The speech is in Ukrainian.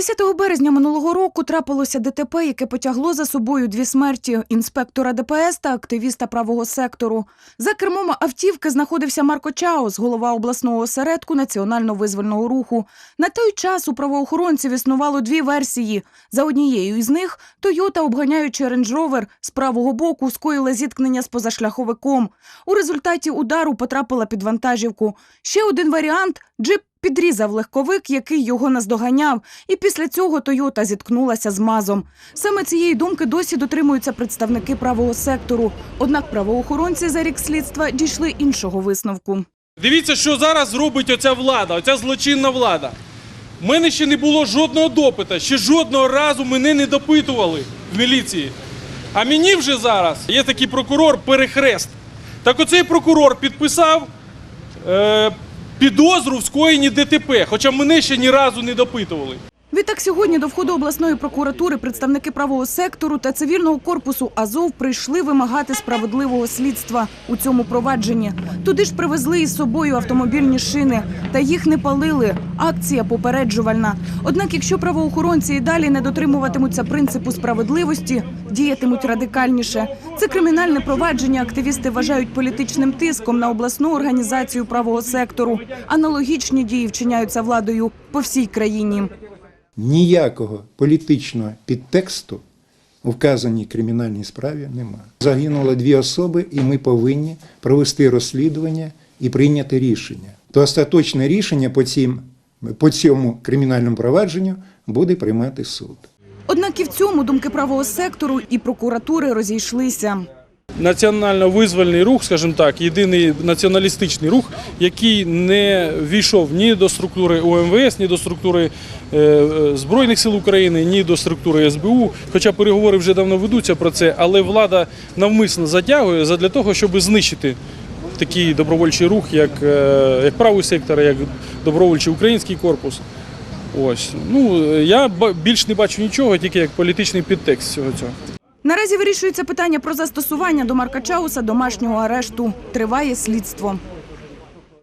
10 березня минулого року трапилося ДТП, яке потягло за собою дві смерті інспектора ДПС та активіста правого сектору. За кермом автівки знаходився Марко Чаус, голова обласного осередку національно-визвольного руху. На той час у правоохоронців існувало дві версії. За однією із них Тойота, обганяючи Rover з правого боку, скоїла зіткнення з позашляховиком. У результаті удару потрапила під вантажівку. Ще один варіант джип підрізав легковик, який його наздоганяв, і після цього Тойота зіткнулася з мазом. Саме цієї думки досі дотримуються представники правого сектору. Однак правоохоронці за рік слідства дійшли іншого висновку. Дивіться, що зараз робить оця влада, оця злочинна влада. У мене ще не було жодного допита, ще жодного разу мене не допитували в міліції. А мені вже зараз є такий прокурор перехрест. Так оцей прокурор підписав е, підозру в скоєнні ДТП, хоча мене ще ні разу не допитували. Відтак сьогодні до входу обласної прокуратури представники правого сектору та цивільного корпусу Азов прийшли вимагати справедливого слідства у цьому провадженні. Туди ж привезли із собою автомобільні шини, та їх не палили. Акція попереджувальна. Однак, якщо правоохоронці і далі не дотримуватимуться принципу справедливості, діятимуть радикальніше. Це кримінальне провадження активісти вважають політичним тиском на обласну організацію правого сектору. Аналогічні дії вчиняються владою по всій країні. Ніякого політичного підтексту у вказаній кримінальній справі немає. Загинуло дві особи, і ми повинні провести розслідування і прийняти рішення. То остаточне рішення по, цим, по цьому кримінальному провадженню буде приймати суд. Однак і в цьому думки правого сектору і прокуратури розійшлися. Національно-визвольний рух, скажімо так, єдиний націоналістичний рух, який не війшов ні до структури УМВС, ні до структури е, е, Збройних сил України, ні до структури СБУ. Хоча переговори вже давно ведуться про це, але влада навмисно затягує задля того, щоб знищити такий добровольчий рух, як, е, як правий сектор, як добровольчий український корпус. Ось ну я більш не бачу нічого, тільки як політичний підтекст цього цього. Наразі вирішується питання про застосування до Марка Чауса домашнього арешту. Триває слідство.